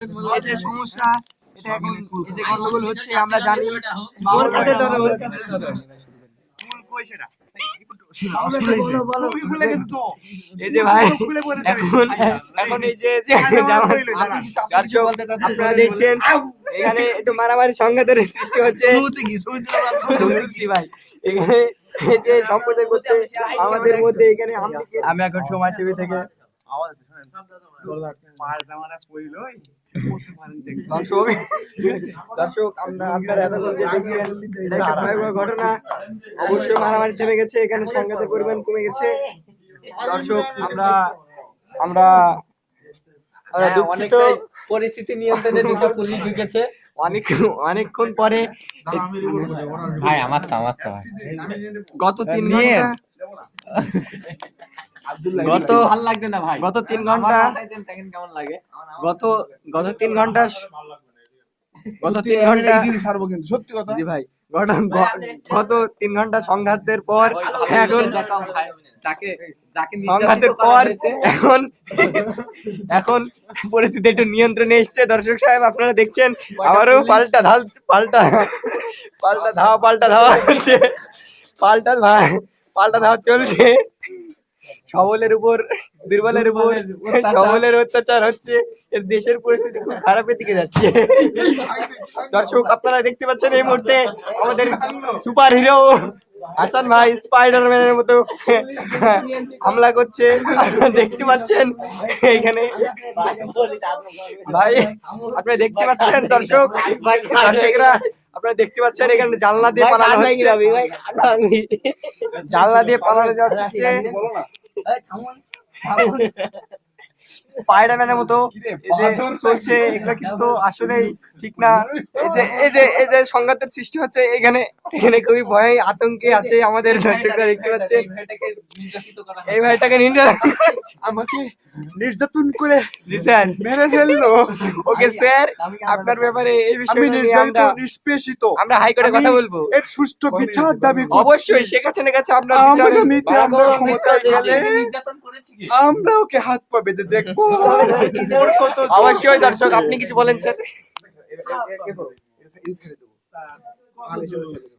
এই যে সমস্যা এটা এখন যে গন্ডগোল হচ্ছে আমরা জানি ওর কাছে ধরো? ওর কাছে ধরো মূল কই সেটা? খুবই খুলে গেছে তো। এই যে ভাই এখন এখন এই যে যে আপনারা দেখছেন এখানে একটু মারামারি সংঘাতের সৃষ্টি হচ্ছে। ভাই। এখানে যে সম্প্রদায় করছে আমাদের মধ্যে এখানে আমি এখন সময় টিভি থেকে দর্শক দর্শক আপনারা এতক্ষণ যে দেখছেন এটা একটা ভয়াবহ ঘটনা। অবশ্যই মারামারি থেমে গেছে এখানে সংঘাতের পরিমাণ কমে গেছে। দর্শক আমরা আমরা আমরা দুঃখিত। পরিস্থিতি নিয়ন্ত্রণে দুটো পুলিশ ঢুকেছে। অনেক অনেকক্ষণ পরে ভাই আমার তো আমার তো গত তিন। ঘণ্টা গত ভালো লাগছে না ভাই? গত তিন ঘণ্টা কেমন লাগে। গত গত তিন ঘণ্টা গত তিন ঘণ্টা সত্যি কথা। জি ভাই গত তিন ঘণ্টা সংঘাতের পর এখন যাকে সংঘাতের পর এখন এখন পরিস্থিতি একটু নিয়ন্ত্রণে এসছে। দর্শক সাহেব আপনারা দেখছেন আবারও পাল্টা ধাল পাল্টা পাল্টা ধাওয়া পাল্টা ধাওয়া পাল্টা ভা- পাল্টা ধাওয়া চলছে। সবলের উপর দুর্বলের উপর সবলের অত্যাচার হচ্ছে এর দেশের পরিস্থিতি খুব খারাপের দিকে যাচ্ছে। দর্শক আপনারা দেখতে পাচ্ছেন এই মুহূর্তে আমাদের সুপার হিরো হাসান ভাই স্পাইডারম্যানের মতো হামলা করছে। আপনারা দেখতে পাচ্ছেন এখানে। ভাই আপনারা দেখতে পাচ্ছেন দর্শক দর্শকরা আপনারা দেখতে পাচ্ছেন এখানে জানলা দিয়ে পালানো হচ্ছে। জানলা দিয়ে পালানো যাচ্ছে। 哎常温常温 স্পাইডারম্যানের মতো এই যে চলছে এগুলো কিন্তু আসলেই ঠিক না। এই যে এই যে এই যে সংঘাতের সৃষ্টি হচ্ছে এখানে এখানে খুবই ভয় আতঙ্কে আছে আমাদের দর্শকরা দেখতে পাচ্ছেন। এই ভাইটাকে নির্যাতন আমাকে নির্যাতন করে জি মেরে ফেলল। ওকে স্যার আপনার ব্যাপারে এই বিষয়ে নির্যাতিত আমরা নিষ্পেষিত। আমরা হাইকোর্টে কথা বলব। এর সুষ্ঠু বিচার দাবি। অবশ্যই শেখ হাসিনার কাছে আমরা আমরা বিচার- আমরা ওকে হাত পা বেঁধে দেখব অবশ্যই দর্শক আপনি কিছু বলেন স্যার